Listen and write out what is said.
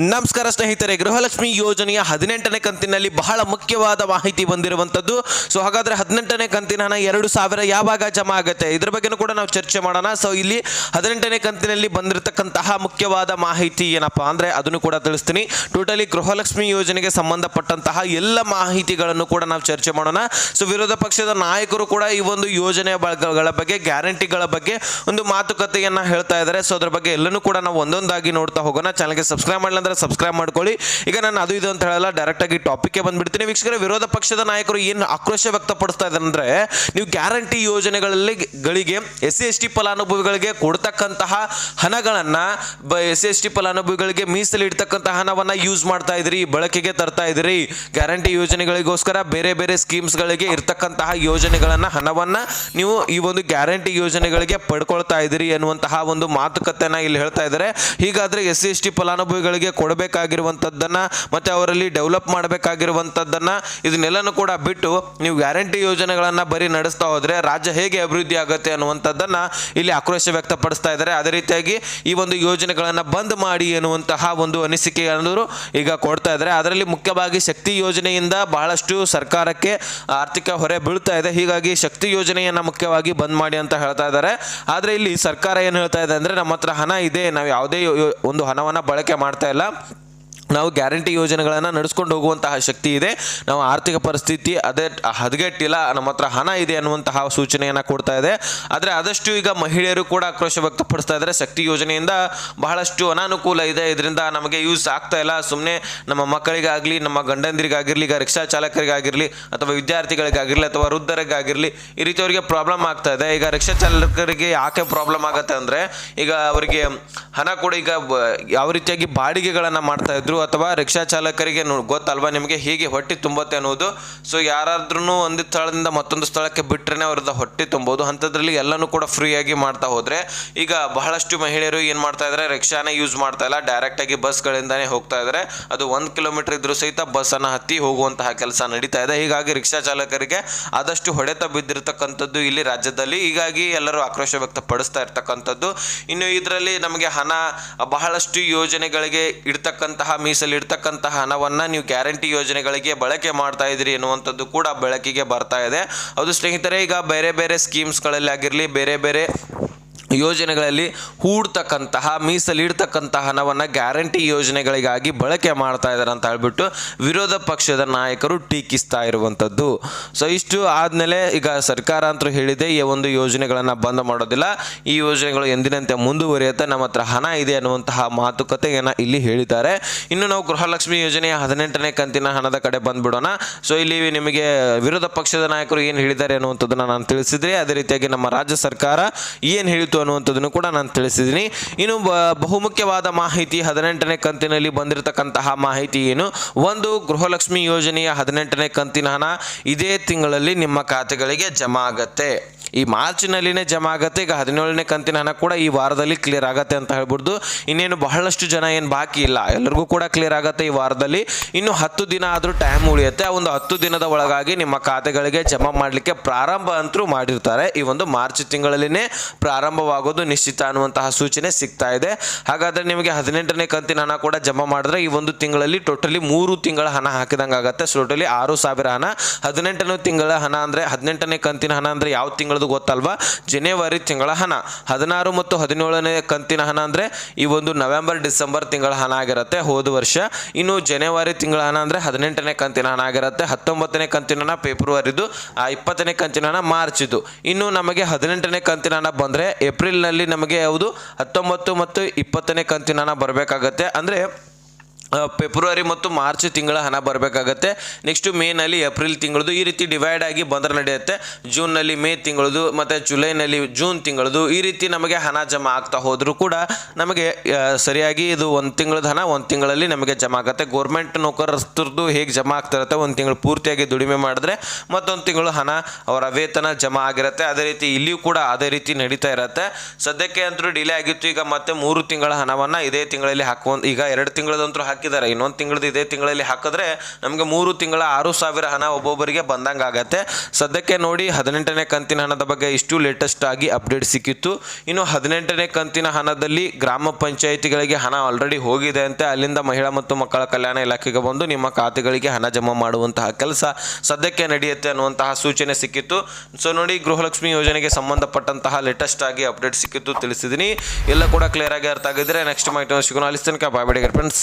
ನಮಸ್ಕಾರ ಸ್ನೇಹಿತರೆ, ಗೃಹಲಕ್ಷ್ಮಿ ಯೋಜನೆಯ ಹದಿನೆಂಟನೇ ಕಂತಿನಲ್ಲಿ ಬಹಳ ಮುಖ್ಯವಾದ ಮಾಹಿತಿ ಬಂದಿರುವಂಥದ್ದು. ಸೊ ಹಾಗಾದ್ರೆ ಹದಿನೆಂಟನೇ ಕಂತಿನ ಹಣ ಎರಡು ಸಾವಿರ ಯಾವಾಗ ಜಮಾ ಆಗುತ್ತೆ? ಇದ್ರ ಬಗ್ಗೆನೂ ಕೂಡ ನಾವು ಚರ್ಚೆ ಮಾಡೋಣ. ಸೊ ಇಲ್ಲಿ ಹದಿನೆಂಟನೇ ಕಂತಿನಲ್ಲಿ ಬಂದಿರತಕ್ಕಂತಹ ಮುಖ್ಯವಾದ ಮಾಹಿತಿ ಏನಪ್ಪಾ ಅಂದ್ರೆ ಅದನ್ನು ಕೂಡ ತಿಳಿಸ್ತೀನಿ. ಟೋಟಲಿ ಗೃಹಲಕ್ಷ್ಮಿ ಯೋಜನೆಗೆ ಸಂಬಂಧಪಟ್ಟಂತಹ ಎಲ್ಲ ಮಾಹಿತಿಗಳನ್ನು ಕೂಡ ನಾವು ಚರ್ಚೆ ಮಾಡೋಣ. ಸೊ ವಿರೋಧ ಪಕ್ಷದ ನಾಯಕರು ಕೂಡ ಈ ಒಂದು ಯೋಜನೆಯ ಬ- ಬಗ್ಗೆ, ಗ್ಯಾರಂಟಿಗಳ ಬಗ್ಗೆ ಒಂದು ಮಾತುಕತೆಯನ್ನು ಹೇಳ್ತಾ ಇದ್ದಾರೆ. ಸೊ ಅದರ ಬಗ್ಗೆ ಎಲ್ಲನೂ ಕೂಡ ನಾವು ಒಂದೊಂದಾಗಿ ನೋಡ್ತಾ ಹೋಗೋಣ. ಚಾನಲ್ಗೆ ಸಬ್ಸ್ಕ್ರೈಬ್ ಮಾಡಲ್ಲ ಅಂದ್ರೆ ಸಬ್ಸ್ಕ್ರೈಬ್ ಮಾಡ್ಕೊಳ್ಳಿ. ಈಗ ನಾನು ಅದು ಇದು ಅಂತ ಹೇಳಲ್ಲ ಡೈರೆಕ್ಟ್ ಆಗಿ ಟಾಪಿಕ್ಗೆ ಬಂದ್ಬಿಡ್ತೀನಿ. ವೀಕ್ಷಕರ, ವಿರೋಧ ಪಕ್ಷದ ನಾಯಕರು ಏನು ಆಕ್ರೋಶ ವ್ಯಕ್ತಪಡಿಸ್ತಾ ಇದ್ದಾರೆ ಅಂದ್ರೆ, ನೀವು ಗ್ಯಾರಂಟಿ ಯೋಜನೆಗಳಲ್ಲಿ ಗಳಿಗೆ ಎಸ್ ಸಿ, ಎಸ್ ಟಿ ಫಲಾನುಭವಿಗಳಿಗೆ ಕೊಡ್ತಕ್ಕಂತಹ ಹಣಗಳನ್ನ ಎಸ್ ಸಿ, ಎಸ್ ಟಿ ಫಲಾನುಭವಿಗಳಿಗೆ ಮೀಸಲಿಡ್ತಕ್ಕಂತಹ ಹಣವನ್ನ ಯೂಸ್ ಮಾಡ್ತಾ ಇದ್ರಿ, ಬಳಕೆಗೆ ತರ್ತಾ ಇದ್ರಿ. ಗ್ಯಾರಂಟಿ ಯೋಜನೆಗಳಿಗೋಸ್ಕರ ಬೇರೆ ಬೇರೆ ಸ್ಕೀಮ್ಸ್ಗಳಿಗೆ ಇರ್ತಕ್ಕಂತಹ ಯೋಜನೆಗಳನ್ನ, ಹಣವನ್ನ ನೀವು ಈ ಒಂದು ಗ್ಯಾರಂಟಿ ಯೋಜನೆಗಳಿಗೆ ಪಡ್ಕೊಳ್ತಾ ಇದ್ದೀರಿ ಎನ್ನುವಂತಹ ಒಂದು ಮಾತುಕತೆನ ಇಲ್ಲಿ ಹೇಳ್ತಾ ಇದ್ದಾರೆ ಹೀಗಾದ್ರೆ ಎಸ್ ಸಿ, ಎಸ್ ಟಿ ಫಲಾನುಭವಿಗಳಿಗೆ ಕೊಡಬೇಕಾಗಿರುವಂಥದ್ದನ್ನ ಮತ್ತೆ ಅವರಲ್ಲಿ ಡೆವಲಪ್ ಮಾಡಬೇಕಾಗಿರುವಂಥದ್ದನ್ನು ಇದನ್ನೆಲ್ಲನೂ ಕೂಡ ಬಿಟ್ಟು ನೀವು ಗ್ಯಾರಂಟಿ ಯೋಜನೆಗಳನ್ನ ಬರೀ ನಡೆಸ್ತಾ ಹೋದರೆ ರಾಜ್ಯ ಹೇಗೆ ಅಭಿವೃದ್ಧಿ ಆಗುತ್ತೆ ಅನ್ನುವಂಥದ್ದನ್ನು ಇಲ್ಲಿ ಆಕ್ರೋಶ ವ್ಯಕ್ತಪಡಿಸ್ತಾ ಇದ್ದಾರೆ. ಅದೇ ರೀತಿಯಾಗಿ ಈ ಒಂದು ಯೋಜನೆಗಳನ್ನ ಬಂದ್ ಮಾಡಿ ಎನ್ನುವಂತಹ ಒಂದು ಅನಿಸಿಕೆ ಅನ್ನೋರು ಈಗ ಕೊಡ್ತಾ ಇದ್ದಾರೆ. ಅದರಲ್ಲಿ ಮುಖ್ಯವಾಗಿ ಶಕ್ತಿ ಯೋಜನೆಯಿಂದ ಬಹಳಷ್ಟು ಸರ್ಕಾರಕ್ಕೆ ಆರ್ಥಿಕ ಹೊರೆ ಬೀಳ್ತಾ ಇದೆ. ಹೀಗಾಗಿ ಶಕ್ತಿ ಯೋಜನೆಯನ್ನ ಮುಖ್ಯವಾಗಿ ಬಂದ್ ಮಾಡಿ ಅಂತ ಹೇಳ್ತಾ ಇದ್ದಾರೆ. ಆದರೆ ಇಲ್ಲಿ ಸರ್ಕಾರ ಏನು ಹೇಳ್ತಾ ಇದೆ ಅಂದ್ರೆ ನಮ್ಮ ಹತ್ರ ಹಣ ಇದೆ. ನಾವು ಯಾವುದೇ ಒಂದು ಹಣವನ್ನ ಬಳಕೆ ಮಾಡ್ತಾ ಇಲ್ಲ. up. ನಾವು ಗ್ಯಾರಂಟಿ ಯೋಜನೆಗಳನ್ನು ನಡೆಸ್ಕೊಂಡು ಹೋಗುವಂತಹ ಶಕ್ತಿ ಇದೆ. ನಾವು ಆರ್ಥಿಕ ಪರಿಸ್ಥಿತಿ, ಅದೇ ಹದಗೆಟ್ಟಿಲ್ಲ, ನಮ್ಮ ಹತ್ರ ಹಣ ಇದೆ ಅನ್ನುವಂತಹ ಸೂಚನೆಯನ್ನು ಕೊಡ್ತಾ ಇದೆ. ಆದರೆ ಆದಷ್ಟು ಈಗ ಮಹಿಳೆಯರು ಕೂಡ ಆಕ್ರೋಶ ವ್ಯಕ್ತಪಡಿಸ್ತಾ ಇದ್ದಾರೆ. ಶಕ್ತಿ ಯೋಜನೆಯಿಂದ ಬಹಳಷ್ಟು ಅನಾನುಕೂಲ ಇದೆ. ಇದರಿಂದ ನಮಗೆ ಯೂಸ್ ಆಗ್ತಾ ಇಲ್ಲ. ಸುಮ್ಮನೆ ನಮ್ಮ ಮಕ್ಕಳಿಗಾಗಲಿ, ನಮ್ಮ ಗಂಡಂದಿರಿಗಾಗಿರಲಿ, ಈಗ ರಿಕ್ಷಾ ಚಾಲಕರಿಗಾಗಿರಲಿ, ಅಥವಾ ವಿದ್ಯಾರ್ಥಿಗಳಿಗಾಗಿರಲಿ, ಅಥವಾ ವೃದ್ಧರಿಗಾಗಿರಲಿ, ಈ ರೀತಿ ಅವರಿಗೆ ಪ್ರಾಬ್ಲಮ್ ಆಗ್ತಾ ಇದೆ. ಈಗ ರಿಕ್ಷಾ ಚಾಲಕರಿಗೆ ಯಾಕೆ ಪ್ರಾಬ್ಲಮ್ ಆಗುತ್ತೆ ಅಂದರೆ, ಈಗ ಅವರಿಗೆ ಹಣ ಕೂಡ ಈಗ ಯಾವ ರೀತಿಯಾಗಿ ಬಾಡಿಗೆಗಳನ್ನು ಮಾಡ್ತಾ ಇದ್ರು ಅಥವಾ ರಿಕ್ಷಾ ಚಾಲಕರಿಗೆ ಗೊತ್ತಲ್ವಾ ನಿಮಗೆ ಹೀಗೆ ಹೊಟ್ಟೆ ತುಂಬುತ್ತೆ ಅನ್ನೋದು? ಸೊ ಯಾರಾದ್ರೂ ಒಂದು ಸ್ಥಳದಿಂದ ಮತ್ತೊಂದು ಸ್ಥಳಕ್ಕೆ ಬಿಟ್ಟರೆ ಅವ್ರದ್ದು ಹೊಟ್ಟೆ ತುಂಬೋದು. ಅಂಥದ್ರಲ್ಲಿ ಎಲ್ಲನೂ ಕೂಡ ಫ್ರೀಯಾಗಿ ಮಾಡ್ತಾ ಹೋದರೆ, ಈಗ ಬಹಳಷ್ಟು ಮಹಿಳೆಯರು ಏನು ಮಾಡ್ತಾ ಇದ್ದಾರೆ ರಿಕ್ಷಾನೇ ಯೂಸ್ ಮಾಡ್ತಾ ಇಲ್ಲ. ಡೈರೆಕ್ಟಾಗಿ ಬಸ್ಗಳಿಂದನೇ ಹೋಗ್ತಾ ಇದ್ದಾರೆ ಅದು ಒಂದು ಕಿಲೋಮೀಟರ್ ಇದ್ರೂ ಸಹಿತ ಬಸ್ಸನ್ನು ಹತ್ತಿ ಹೋಗುವಂತಹ ಕೆಲಸ ನಡೀತಾ ಇದೆ. ಹೀಗಾಗಿ ರಿಕ್ಷಾ ಚಾಲಕರಿಗೆ ಆದಷ್ಟು ಹೊಡೆತ ಬಿದ್ದಿರತಕ್ಕಂಥದ್ದು ಇಲ್ಲಿ ರಾಜ್ಯದಲ್ಲಿ. ಹೀಗಾಗಿ ಎಲ್ಲರೂ ಆಕ್ರೋಶ ವ್ಯಕ್ತಪಡಿಸ್ತಾ ಇರ್ತಕ್ಕಂಥದ್ದು. ಇನ್ನು ಇದರಲ್ಲಿ ನಮಗೆ ಹಣ, ಬಹಳಷ್ಟು ಯೋಜನೆಗಳಿಗೆ ಇಡ್ತಕ್ಕಂತಹ ಮೀಸಲಿಡ್ತಕ್ಕಂತಹ ಹಣವನ್ನ ನೀವು ಗ್ಯಾರಂಟಿ ಯೋಜನೆಗಳಿಗೆ ಬಳಕೆ ಮಾಡ್ತಾ ಇದ್ದೀರಿ ಎನ್ನುವಂಥದ್ದು ಕೂಡ ಬೆಳಕಿಗೆ ಬರ್ತಾ ಇದೆ. ಅದು ಸ್ನೇಹಿತರೆ, ಈಗ ಬೇರೆ ಬೇರೆ ಸ್ಕೀಮ್ಸ್ಗಳಲ್ಲಿ ಆಗಿರಲಿ, ಬೇರೆ ಬೇರೆ ಯೋಜನೆಗಳಲ್ಲಿ ಹೂಡ್ತಕ್ಕಂತಹ, ಮೀಸಲಿಡ್ತಕ್ಕಂತಹ ಹಣವನ್ನು ಗ್ಯಾರಂಟಿ ಯೋಜನೆಗಳಿಗಾಗಿ ಬಳಕೆ ಮಾಡ್ತಾ ಇದ್ದಾರೆ ಅಂತ ಹೇಳ್ಬಿಟ್ಟು ವಿರೋಧ ಪಕ್ಷದ ನಾಯಕರು ಟೀಕಿಸ್ತಾ ಇರುವಂಥದ್ದು ಸೊ ಇಷ್ಟು ಆದಮೇಲೆ ಈಗ ಸರ್ಕಾರ ಅಂತೂ ಹೇಳಿದೆ, ಈ ಒಂದು ಯೋಜನೆಗಳನ್ನು ಬಂದ್ ಮಾಡೋದಿಲ್ಲ. ಈ ಯೋಜನೆಗಳು ಎಂದಿನಂತೆ ಮುಂದುವರಿಯುತ್ತೆ, ನಮ್ಮ ಹತ್ರ ಹಣ ಇದೆ ಅನ್ನುವಂತಹ ಮಾತುಕತೆಯನ್ನು ಇಲ್ಲಿ ಹೇಳಿದ್ದಾರೆ. ಇನ್ನು ನಾವು ಗೃಹಲಕ್ಷ್ಮಿ ಯೋಜನೆಯ ಹದಿನೆಂಟನೇ ಕಂತಿನ ಹಣದ ಕಡೆ ಬಂದ್ಬಿಡೋಣ. ಸೊ ಇಲ್ಲಿ ನಿಮಗೆ ವಿರೋಧ ಪಕ್ಷದ ನಾಯಕರು ಏನು ಹೇಳಿದ್ದಾರೆ ಅನ್ನುವಂಥದ್ದನ್ನು ನಾನು ತಿಳಿಸಿದ್ರೆ, ಅದೇ ರೀತಿಯಾಗಿ ನಮ್ಮ ರಾಜ್ಯ ಸರ್ಕಾರ ಏನು ಹೇಳಿತು ಅನ್ನುವಂಥದ್ದನ್ನು ಕೂಡ ನಾನು ತಿಳಿಸಿದ್ದೀನಿ. ಇನ್ನು ಬಹುಮುಖ್ಯವಾದ ಮಾಹಿತಿ ಹದಿನೆಂಟನೇ ಕಂತಿನಲ್ಲಿ ಬಂದಿರತಕ್ಕಂತಹ ಮಾಹಿತಿ ಏನು? ಒಂದು, ಗೃಹಲಕ್ಷ್ಮಿ ಯೋಜನೆಯ ಹದಿನೆಂಟನೇ ಕಂತಿನ ಹಣ ಇದೇ ತಿಂಗಳಲ್ಲಿ ನಿಮ್ಮ ಖಾತೆಗಳಿಗೆ ಜಮಾ ಆಗತ್ತೆ. ಈ ಮಾರ್ಚ್ನಲ್ಲಿನೇ ಜಮಾ ಆಗತ್ತೆ. ಈಗ ಹದಿನೇಳನೇ ಕಂತಿನ ಹಣ ಕೂಡ ಈ ವಾರದಲ್ಲಿ ಕ್ಲಿಯರ್ ಆಗತ್ತೆ ಅಂತ ಹೇಳ್ಬಿಡ್ದು. ಇನ್ನೇನು ಬಹಳಷ್ಟು ಜನ ಏನು ಬಾಕಿ ಇಲ್ಲ. ಎಲ್ಲರಿಗೂ ಕೂಡ ಕ್ಲಿಯರ್ ಆಗತ್ತೆ ಈ ವಾರದಲ್ಲಿ. ಇನ್ನು ಹತ್ತು ದಿನ ಆದರೂ ಟೈಮ್ ಉಳಿಯುತ್ತೆ. ಆ ಒಂದು ಹತ್ತು ದಿನದ ಒಳಗಾಗಿ ನಿಮ್ಮ ಖಾತೆಗಳಿಗೆ ಜಮಾ ಮಾಡಲಿಕ್ಕೆ ಪ್ರಾರಂಭ ಅಂತೂ ಮಾಡಿರ್ತಾರೆ. ಈ ಒಂದು ಮಾರ್ಚ್ ತಿಂಗಳಲ್ಲಿನೇ ಪ್ರಾರಂಭವಾಗೋದು ನಿಶ್ಚಿತ ಅನ್ನುವಂತಹ ಸೂಚನೆ ಸಿಗ್ತಾ ಇದೆ. ಹಾಗಾದ್ರೆ ನಿಮಗೆ ಹದಿನೆಂಟನೇ ಕಂತಿನ ಹಣ ಕೂಡ ಜಮಾ ಮಾಡಿದ್ರೆ ಈ ಒಂದು ತಿಂಗಳಲ್ಲಿ ಟೋಟಲಿ ಮೂರು ತಿಂಗಳ ಹಣ ಹಾಕಿದಂಗೆ ಆಗುತ್ತೆ ಟೋಟಲಿ ಆರು ಸಾವಿರ ಹಣ. ಹದಿನೆಂಟನೇ ತಿಂಗಳ ಹಣ ಅಂದರೆ, ಹದಿನೆಂಟನೇ ಕಂತಿನ ಹಣ ಅಂದರೆ ಯಾವ ತಿಂಗಳದು ಗೊತ್ತಲ್ವಾ? ಜನವರಿ ತಿಂಗಳ ಹಣ. ಹದಿನಾರು ಮತ್ತು ಹದಿನೇಳನೇ ಕಂತಿನ ಹಣ ಅಂದರೆ ಈ ಒಂದು ನವೆಂಬರ್, ಡಿಸೆಂಬರ್ ತಿಂಗಳ ಹಣ ಆಗಿರುತ್ತೆ ಹೋದ ವರ್ಷ. ಇನ್ನು ಜನವರಿ ತಿಂಗಳ ಹಣ ಅಂದರೆ ಹದಿನೆಂಟನೇ ಕಂತಿನ ಹಣ ಆಗಿರುತ್ತೆ. ಹತ್ತೊಂಬತ್ತನೇ ಕಂತಿನ ಹಣ ಫೆಬ್ರವರಿದು, ಆ ಇಪ್ಪತ್ತನೇ ಕಂತಿನ ಹಣ ಮಾರ್ಚ್ ಇದು ಇನ್ನು ನಮಗೆ ಹದಿನೆಂಟನೇ ಕಂತಿನ ಹಣ ಬಂದರೆ ಏಪ್ರಿಲ್ನಲ್ಲಿ ನಮಗೆ ಯಾವುದು? ಹತ್ತೊಂಬತ್ತು ಮತ್ತು ಇಪ್ಪತ್ತನೇ ಕಂತಿನ ಹಣ ಬರಬೇಕಾಗತ್ತೆ. ಅಂದರೆ ಫೆಬ್ರವರಿ ಮತ್ತು ಮಾರ್ಚ್ ತಿಂಗಳ ಹಣ ಬರಬೇಕಾಗತ್ತೆ. ನೆಕ್ಸ್ಟು ಮೇನಲ್ಲಿ ಏಪ್ರಿಲ್ ತಿಂಗಳದು ಈ ರೀತಿ ಡಿವೈಡ್ ಆಗಿ ಬಂದರೆ ನಡೆಯುತ್ತೆ. ಜೂನ್ನಲ್ಲಿ ಮೇ ತಿಂಗಳದು ಮತ್ತು ಜುಲೈನಲ್ಲಿ ಜೂನ್ ತಿಂಗಳದು ಈ ರೀತಿ ನಮಗೆ ಹಣ ಜಮಾ ಆಗ್ತಾ ಹೋದರೂ ಕೂಡ ನಮಗೆ ಸರಿಯಾಗಿ ಇದು ಒಂದು ತಿಂಗಳದ ಹಣ ಒಂದು ತಿಂಗಳಲ್ಲಿ ನಮಗೆ ಜಮಾ ಆಗುತ್ತೆ. ಗೋರ್ಮೆಂಟ್ ನೌಕರಸ್ಥರದ್ದು ಹೇಗೆ ಜಮಾ ಆಗ್ತಾ ಇರುತ್ತೆ ಒಂದು ತಿಂಗಳು ಪೂರ್ತಿಯಾಗಿ ದುಡಿಮೆ ಮಾಡಿದ್ರೆ ಮತ್ತೊಂದು ತಿಂಗಳು ಹಣ ಅವರ ವೇತನ ಜಮಾ ಆಗಿರುತ್ತೆ. ಅದೇ ರೀತಿ ಇಲ್ಲಿಯೂ ಕೂಡ ಅದೇ ರೀತಿ ನಡೀತಾ ಇರುತ್ತೆ. ಸದ್ಯಕ್ಕೆ ಅಂತೂ ಡಿಲೇ ಆಗಿತ್ತು. ಈಗ ಮತ್ತೆ ಮೂರು ತಿಂಗಳ ಹಣವನ್ನು ಇದೇ ತಿಂಗಳಲ್ಲಿ ಹಾಕುವ, ಈಗ ಎರಡು ತಿಂಗಳದಂತೂ ಹಾಕಿದ್ದಾರೆ. ಇನ್ನೊಂದು ತಿಂಗಳದ್ದು ಇದೇ ತಿಂಗಳಲ್ಲಿ ಹಾಕಿದ್ರೆ ನಮಗೆ ಮೂರು ತಿಂಗಳ ಆರು ಸಾವಿರ ಹಣ ಒಬ್ಬೊಬ್ಬರಿಗೆ ಬಂದಂಗೆ ಆಗತ್ತೆ. ಸದ್ಯಕ್ಕೆ ನೋಡಿ ಹದಿನೆಂಟನೇ ಕಂತಿನ ಹಣದ ಬಗ್ಗೆ ಇಷ್ಟು ಲೇಟೆಸ್ಟ್ ಆಗಿ ಅಪ್ಡೇಟ್ ಸಿಕ್ಕಿತ್ತು. ಇನ್ನು ಹದಿನೆಂಟನೇ ಕಂತಿನ ಹಣದಲ್ಲಿ ಗ್ರಾಮ ಪಂಚಾಯಿತಿಗಳಿಗೆ ಹಣ ಆಲ್ರೆಡಿ ಹೋಗಿದೆ ಅಂತೆ. ಅಲ್ಲಿಂದ ಮಹಿಳಾ ಮತ್ತು ಮಕ್ಕಳ ಕಲ್ಯಾಣ ಇಲಾಖೆಗೆ ಬಂದು ನಿಮ್ಮ ಖಾತೆಗಳಿಗೆ ಹಣ ಜಮಾ ಮಾಡುವಂತಹ ಕೆಲಸ ಸದ್ಯಕ್ಕೆ ನಡೆಯುತ್ತೆ ಅನ್ನುವಂತಹ ಸೂಚನೆ ಸಿಕ್ಕಿತ್ತು. ಸೊ ನೋಡಿ ಗೃಹಲಕ್ಷ್ಮಿ ಯೋಜನೆಗೆ ಸಂಬಂಧಪಟ್ಟಂತಹ ಲೇಟೆಸ್ಟ್ ಆಗಿ ಅಪ್ಡೇಟ್ ಸಿಕ್ಕಿತ್ತು. ತಿಳಿಸಿದ್ದೀನಿ ಎಲ್ಲ ಕೂಡ ಕ್ಲಿಯರ್ ಆಗಿ ಅರ್ಥ ಆಗಿದ್ರೆ ನೆಕ್ಸ್ಟ್ ಮೈಟ್ ಸಿಗೋಣ. ಅಲ್ಲಿ ತನಕ ಬಾಯ್ ಫ್ರೆಂಡ್ಸ್